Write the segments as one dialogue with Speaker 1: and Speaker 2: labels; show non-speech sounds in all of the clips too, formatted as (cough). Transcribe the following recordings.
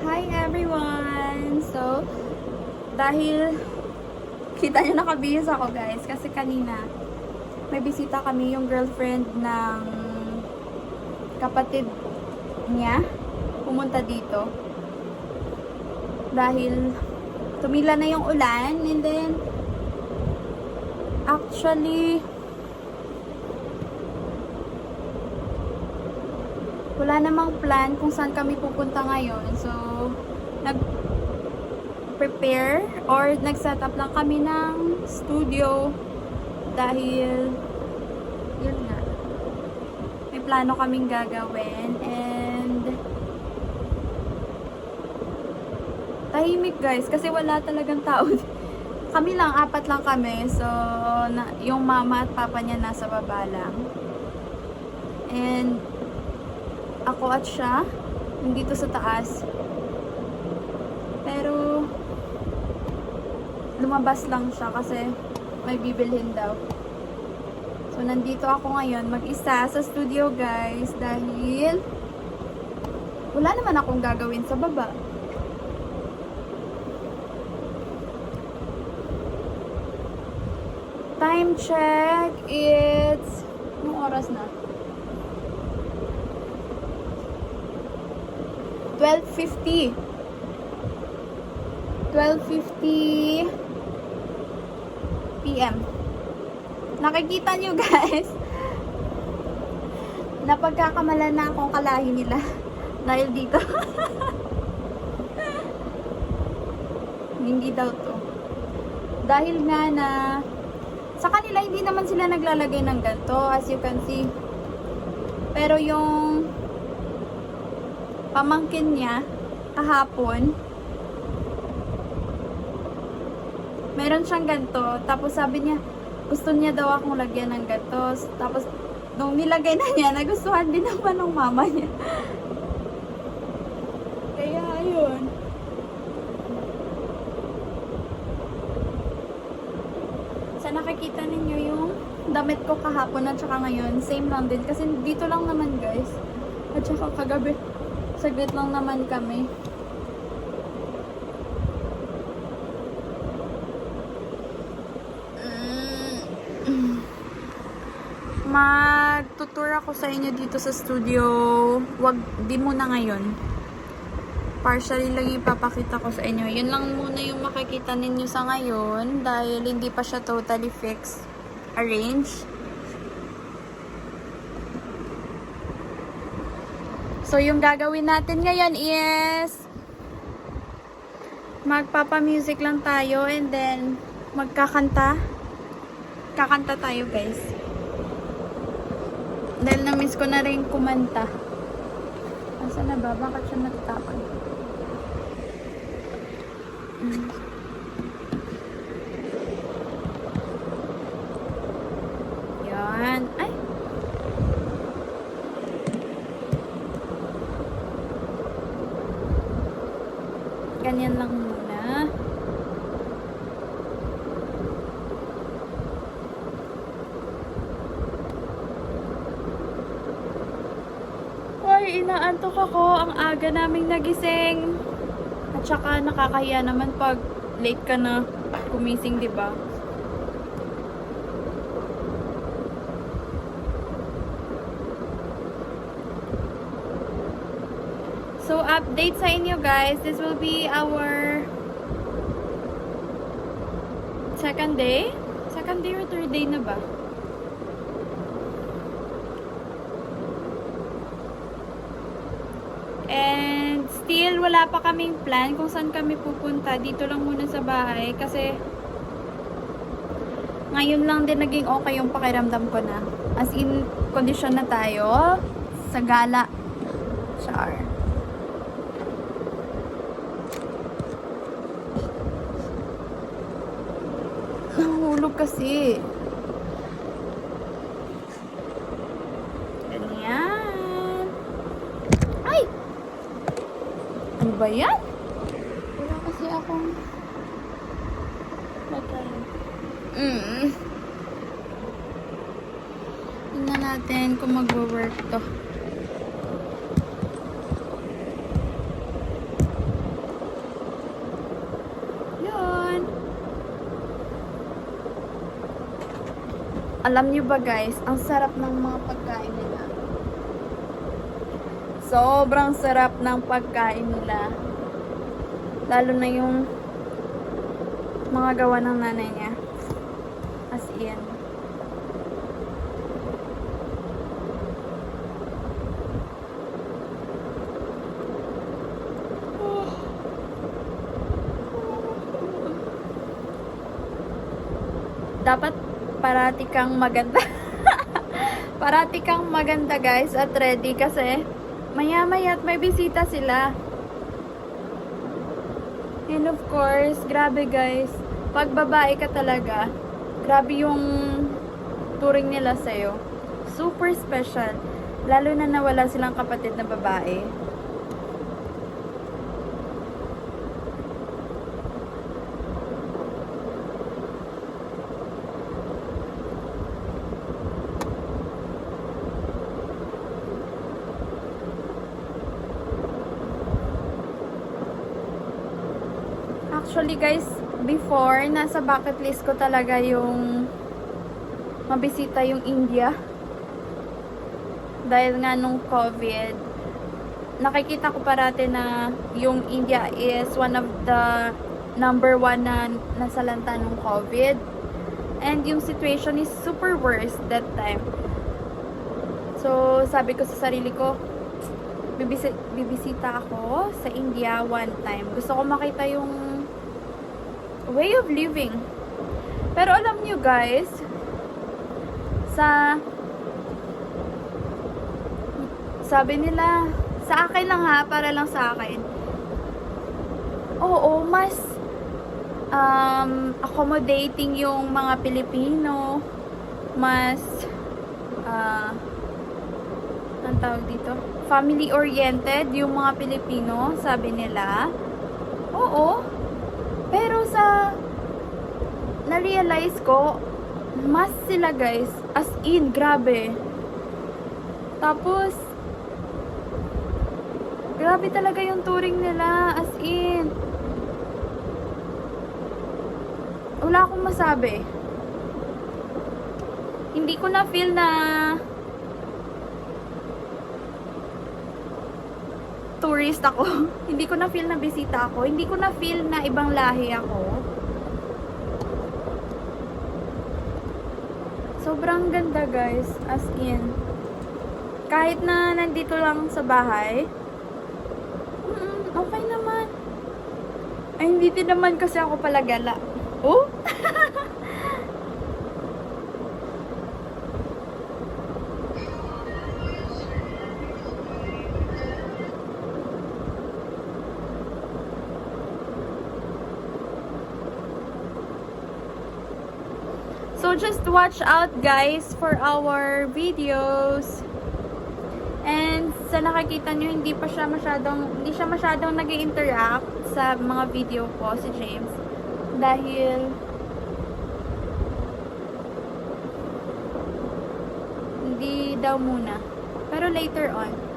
Speaker 1: Hi everyone! So, dahil kita nyo nakabihis ako guys kasi kanina may bisita kami yung girlfriend ng kapatid niya pumunta dito dahil tumila na yung ulan and then actually wala namang plan kung saan kami pupunta ngayon. So, nag prepare or nag-set up lang kami ng studio dahil yun nga may plano kaming gagawin. And tahimik guys kasi wala talagang tao. (laughs) Kami lang, apat lang kami. So na, yung mama at papa niya nasa baba lang. And ako at siya dito sa taas. Pero lumabas lang siya kasi may bibilhin daw. So nandito ako ngayon mag-isa sa studio guys dahil wala naman akong gagawin sa baba. Time check it's anong oras na 12.50 12.50 p.m. Nakikita nyo guys (laughs) na pagkakamalan na akong kalahi nila (laughs) dahil dito. (laughs) hindi daw to. Dahil nga na sa kanila hindi naman sila naglalagay ng ganito as you can see. Pero yung pamangkin niya kahapon. Meron siyang ganito tapos sabi niya gusto niya daw akong lagyan ng ganito tapos nung nilagay na niya (laughs) nagustuhan din naman ng mama niya. Kaya ayun. Sa nakikita ninyo yung damit ko kahapon at saka ngayon same lang din. Kasi dito lang naman guys. At saka kagabi saglit lang naman kami Mm. Magtutur ako sa inyo dito sa studio. Wag, di muna ngayon. Partially lang ipapakita ko sa inyo. Yun lang muna yung makikita ninyo sa ngayon dahil hindi pa siya totally fixed. Arrange. So, yung gagawin natin ngayon is magpapa-music lang tayo and then magkakanta. Kakanta tayo, guys. Dahil na-miss ko na rin kumanta. Asa na ba? Bakit siya natatakot? Mm. Yan. Ay! Ganyan lang muna. Ay, inaantok ako. Ang aga naming nagising. At saka nakakahiya naman pag late ka na kumising, di ba? So, update sa inyo guys. This will be our second day. Second day or third day na ba? And still, wala pa kaming plan kung saan kami pupunta. Dito lang muna sa bahay kasi ngayon lang din naging okay yung pakiramdam ko na. As in, kondisyon na tayo sa gala. Char. Nahulog kasi. ba yan? Wala kasi akong... Mm. Tingnan natin kung magwo-work to. Yun. Alam niyo ba guys, ang sarap ng mga pagkain nila. Sobrang sarap ng pagkain nila. Lalo na yung mga gawa ng nanay niya. As in. Dapat parati kang maganda. (laughs) parati kang maganda guys at ready kasi maya maya at may bisita sila. And of course, grabe guys, pag babae ka talaga, grabe yung turing nila sa'yo. Super special. Lalo na nawala silang kapatid na babae. Actually guys, before, nasa bucket list ko talaga yung mabisita yung India. Dahil nga nung COVID, nakikita ko parati na yung India is one of the number one na nasalanta nung COVID. And yung situation is super worse that time. So, sabi ko sa sarili ko, bibisi- bibisita ako sa India one time. Gusto ko makita yung way of living. Pero alam nyo guys, sa sabi nila, sa akin lang ha, para lang sa akin. Oo, mas um, accommodating yung mga Pilipino. Mas ah ang tawag dito? Family-oriented yung mga Pilipino, sabi nila. Oo. Pero sa na-realize ko, mas sila guys, as in, grabe. Tapos, grabe talaga yung touring nila, as in. Wala akong masabi. Hindi ko na feel na tourist ako. (laughs) hindi ko na feel na bisita ako. Hindi ko na feel na ibang lahi ako. Sobrang ganda guys, as in. Kahit na nandito lang sa bahay, mm, okay naman. Ay, hindi din naman kasi ako pala gala. Oh? (laughs) So just watch out guys for our videos. And sa nakikita nyo, hindi pa siya masyadong, hindi siya masyadong nag interact sa mga video ko, si James. Dahil, hindi daw muna. Pero later on.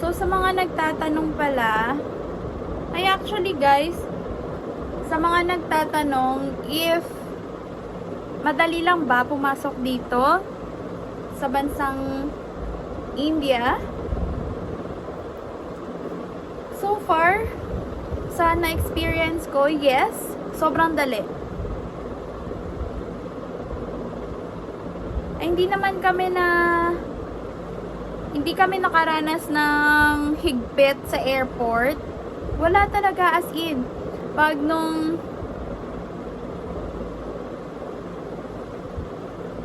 Speaker 1: So, sa mga nagtatanong pala, ay actually guys, sa mga nagtatanong, if madali lang ba pumasok dito sa bansang India? So far, sa na-experience ko, yes, sobrang dali. Ay, hindi naman kami na hindi kami nakaranas ng higpit sa airport. Wala talaga as in. Pag nung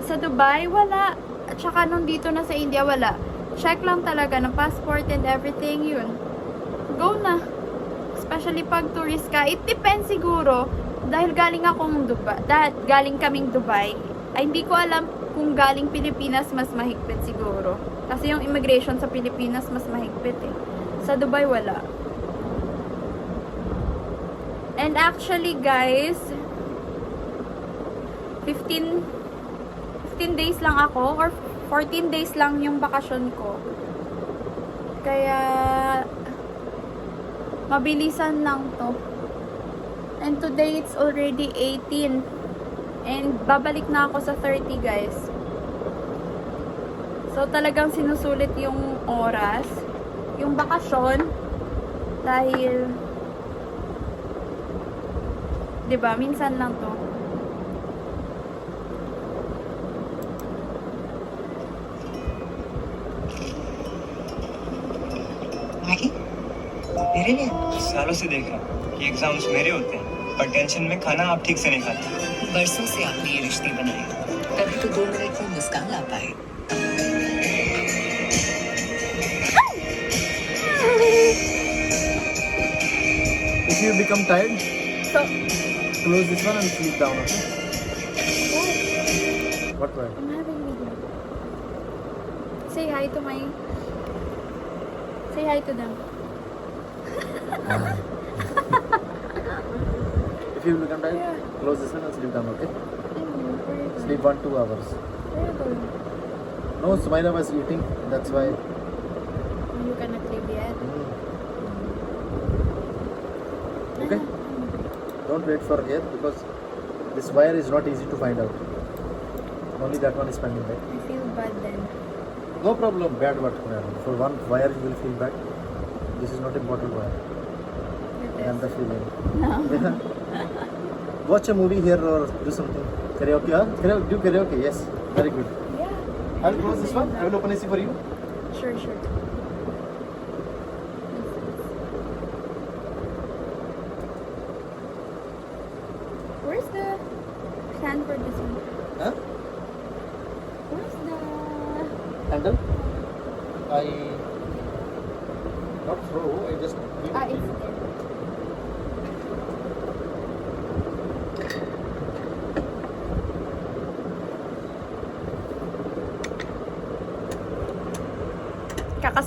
Speaker 1: sa Dubai, wala. At saka nung dito na sa India, wala. Check lang talaga ng passport and everything, yun. Go na. Especially pag tourist ka. It depends siguro. Dahil galing akong Dubai. Dahil galing kaming Dubai. Ay, hindi ko alam kung galing Pilipinas mas mahigpit siguro. Kasi yung immigration sa Pilipinas mas mahigpit eh. Sa Dubai wala. And actually guys, 15 15 days lang ako or 14 days lang yung bakasyon ko. Kaya, mabilisan lang to. And today, it's already 18. And babalik na ako sa 30, guys. So, talagang sinusulit yung oras. Yung bakasyon. Dahil, 'di ba minsan lang to.
Speaker 2: Maggi तेरे लिए सालों से देखा कि एग्जाम्स मेरे होते हैं पर टेंशन में खाना आप ठीक से नहीं खाते
Speaker 3: बरसों से आपने ये रिश्ते बनाए तभी तो दो मिनट में मुस्कान ला पाए
Speaker 4: If you become tired,
Speaker 1: So,
Speaker 4: close this one and sleep down, okay? What way?
Speaker 1: I'm having video. Say hi to my Say hi to them.
Speaker 4: If you become tired,
Speaker 1: Yeah.
Speaker 4: close this one and sleep down, okay?
Speaker 1: Ayun, where you going?
Speaker 4: Sleep one, two hours.
Speaker 1: Going?
Speaker 4: No, Sumaila was eating, that's why.
Speaker 1: You cannot
Speaker 4: Don't wait for here because this wire is not easy to find out. Only that one is pending, right?
Speaker 1: I feel bad then.
Speaker 4: No problem, bad what For one wire you will feel bad. This is not important wire. I am the feeling.
Speaker 1: No. (laughs)
Speaker 4: Watch a movie here or do something. Karaoke, huh? Karaoke, do karaoke, yes. Very good.
Speaker 1: Yeah.
Speaker 4: I'll close this one. I will open AC for you.
Speaker 1: Sure, sure.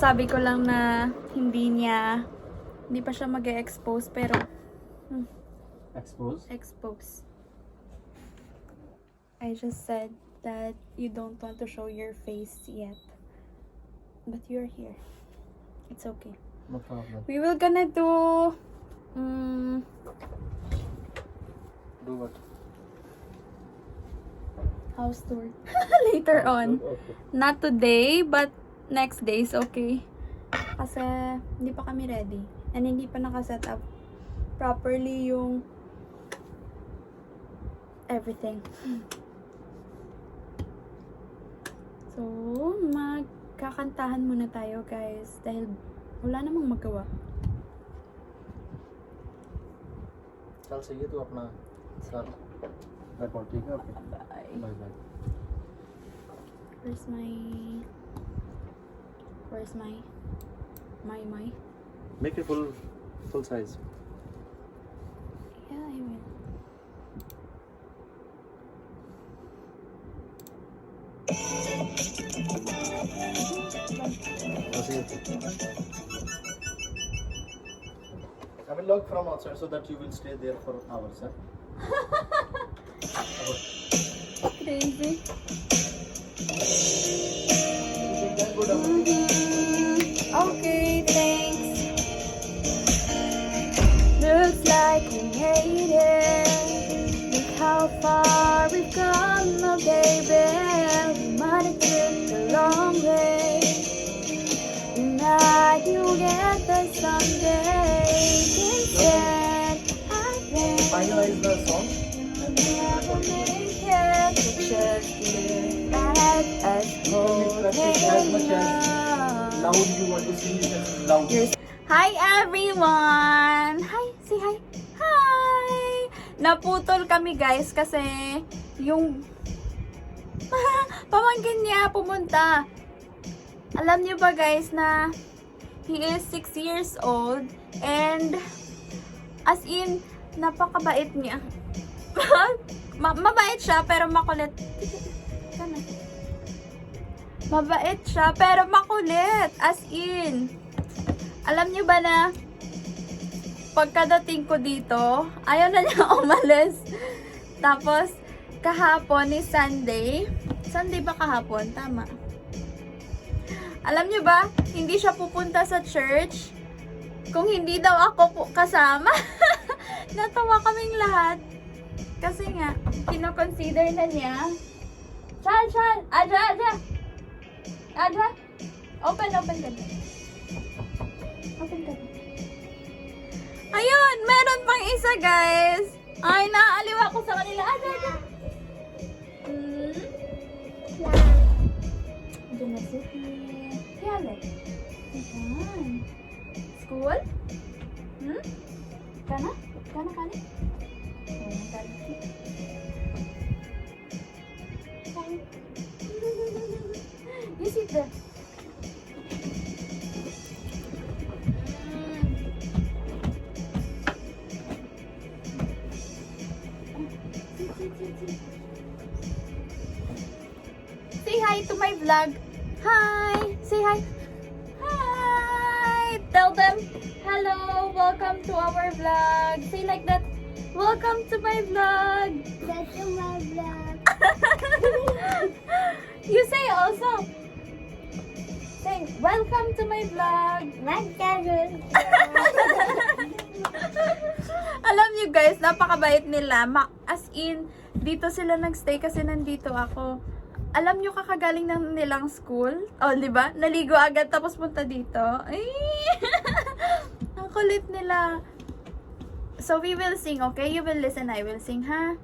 Speaker 1: Kakasabi ko lang na hindi niya, hindi pa siya mag-expose pero
Speaker 4: Expose.
Speaker 1: expose. I just said that you don't want to show your face yet. But you're here. It's okay.
Speaker 4: No problem.
Speaker 1: We will gonna do um,
Speaker 4: Do what?
Speaker 1: house tour (laughs) later on.
Speaker 4: Okay.
Speaker 1: Not today, but next day is okay. Kasi hindi pa kami ready. And hindi pa nakaset up properly yung everything. So, magkakantahan muna tayo guys. Dahil wala namang magawa.
Speaker 4: चल सही है तो अपना sir record ठीक है okay
Speaker 1: Bye.
Speaker 4: Bye bye
Speaker 1: Where's my... Where's my my my?
Speaker 4: Make it full full size.
Speaker 1: Yeah, I will.
Speaker 4: I will lock from outside so that you will stay there for hours, huh? (laughs)
Speaker 1: Crazy.
Speaker 4: Much as
Speaker 1: holding
Speaker 4: Loud you want to sing it loud.
Speaker 1: Hi everyone! Hi! Say hi! Hi! Naputol kami guys kasi yung (laughs) pamangkin niya pumunta. Alam niyo ba guys na he is 6 years old and as in napakabait niya. (laughs) Ma- mabait siya pero makulit. Mabait siya pero makulit as in. Alam niyo ba na pagkadating ko dito, ayaw na niya (laughs) umalis. Tapos, kahapon ni Sunday, Sunday ba kahapon? Tama. Alam niyo ba, hindi siya pupunta sa church kung hindi daw ako po kasama. (laughs) Natawa kaming lahat. Kasi nga, kinoconsider na niya. Chan, Chan! Aja, Aja! Aja! Open, open ka. Open ka. Ayun! Meron pang isa, guys! Ay, naaaliw ako sa kanila. Aja, Aja! Hmm? Diyan na si Kaya Ayan. School? Hmm? Kana? Kana, kana? Ayan, (laughs) kana. You sit there. To my vlog.
Speaker 5: That's my vlog. (laughs)
Speaker 1: you say also. Say welcome to my vlog.
Speaker 5: Cousin. (laughs)
Speaker 1: Alam niyo guys, napakabait nila. Ma- as in, dito sila nagstay kasi nandito ako. Alam niyo kakagaling ng nilang school? Oh, di ba? Naligo agad tapos punta dito. Ay! (laughs) Ang kulit nila. So we will sing, okay? You will listen, I will sing, ha?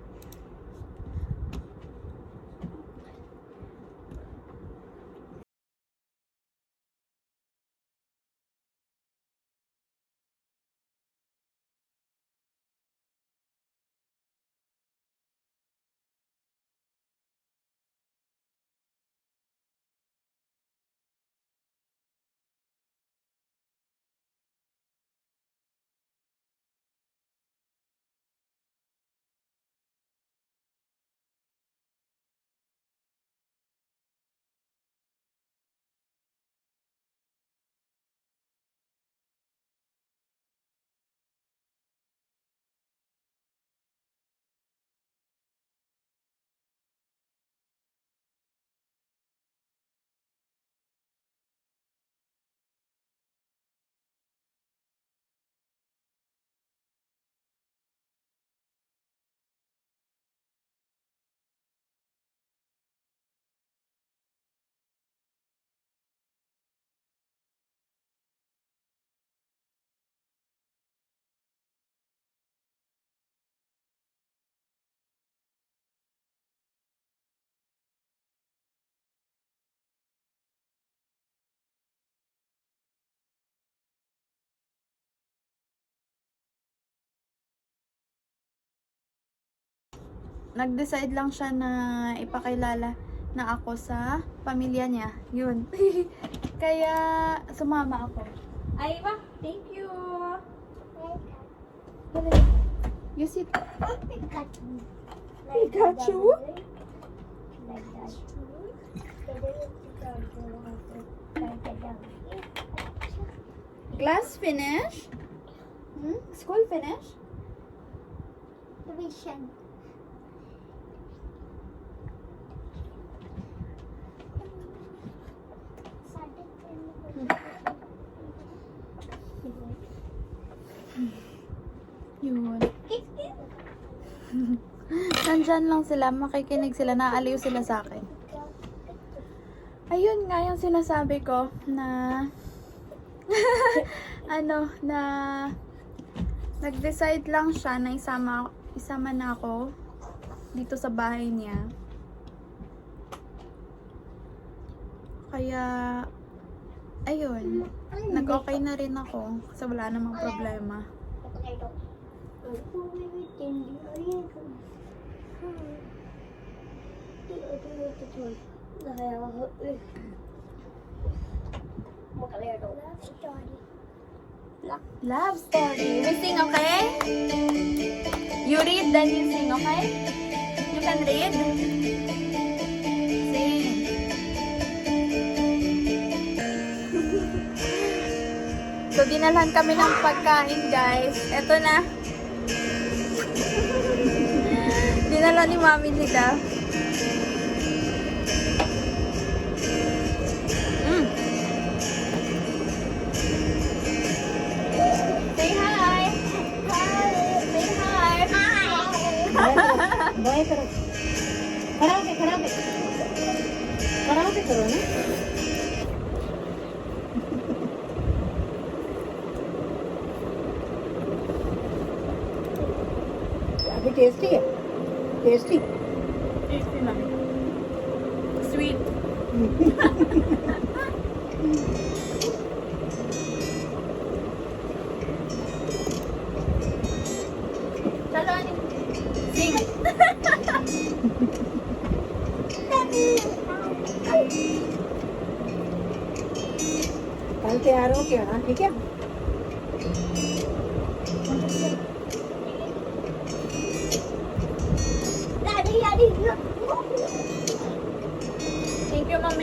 Speaker 1: Nag-decide lang siya na ipakilala na ako sa pamilya niya. Yun. (laughs) Kaya sumama ako. Ay, ma, thank you. You sit.
Speaker 5: Pikachu.
Speaker 1: Pikachu? Class finish? Hmm? School finish?
Speaker 5: Tuition.
Speaker 1: Yun. Nandyan lang sila, makikinig sila, naaliw sila sa akin. Ayun nga yung sinasabi ko na (laughs) ano, na nag-decide lang siya na isama, isama na ako dito sa bahay niya. Kaya, ayun, nag-okay na rin ako kasi wala namang problema. Love story. We sing, okay? You read, then you sing, okay? You can read. Sing. (laughs) So, dinalhan kami ng pagkain, guys. Eto na. Dinala ni mami nila. Mm.
Speaker 6: Say अभी tasty है
Speaker 7: estoy.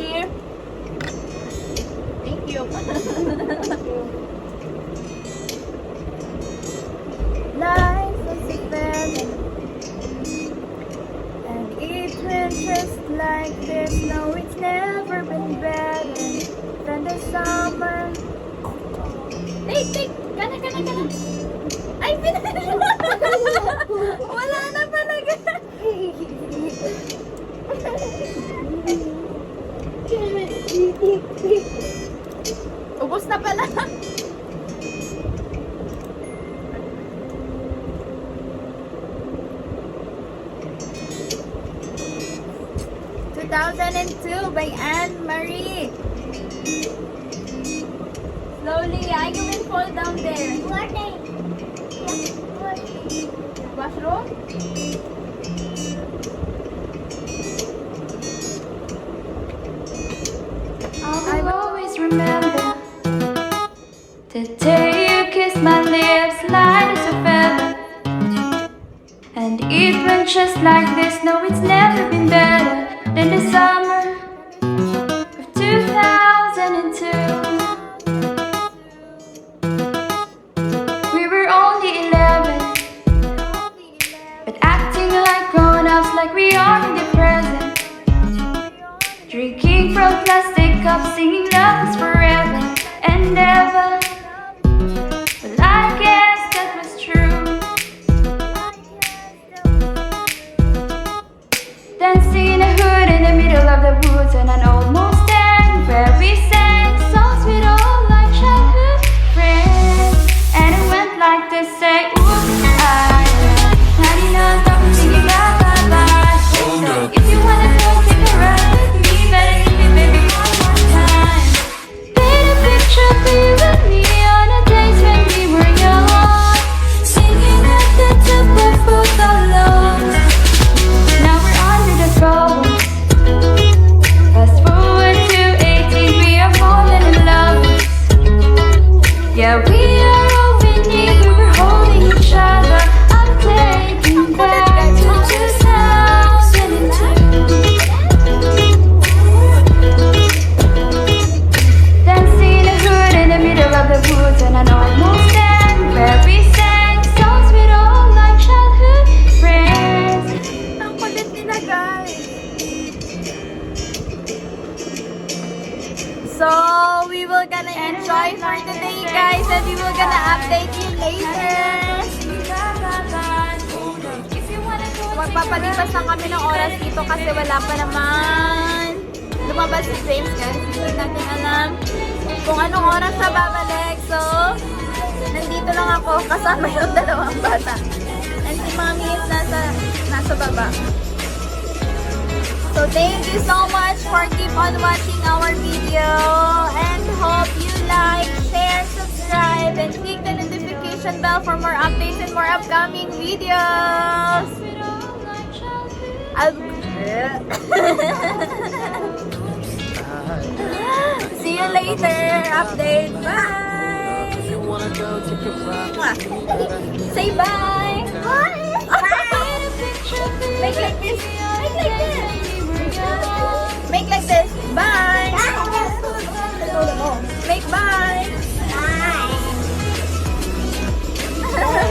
Speaker 7: clear?
Speaker 8: Thank you. Life is different And it went just like this No, it's never been better Than the summer Take, take! Kana, kana, kana! Ay! (laughs) Wala na pala! (laughs) Ubus na pala. Two thousand and two by Anne Marie. Slowly, I you will fall down there.
Speaker 7: What?
Speaker 8: Washroom.
Speaker 1: Till you kiss my lips, light as a feather. And it went just like this. No, it's never been better than the sun.
Speaker 8: ang bata. And si mommy is nasa, nasa baba. So thank you so much for keep on watching our video and hope you like, share, subscribe, and click the notification bell for more updates and more upcoming videos. (laughs) (laughs) See you later. Update. Bye. Say
Speaker 1: bye!
Speaker 8: Bye!
Speaker 1: Make like this! Make like this! Make like this! Bye! Make
Speaker 8: bye! Bye! (laughs)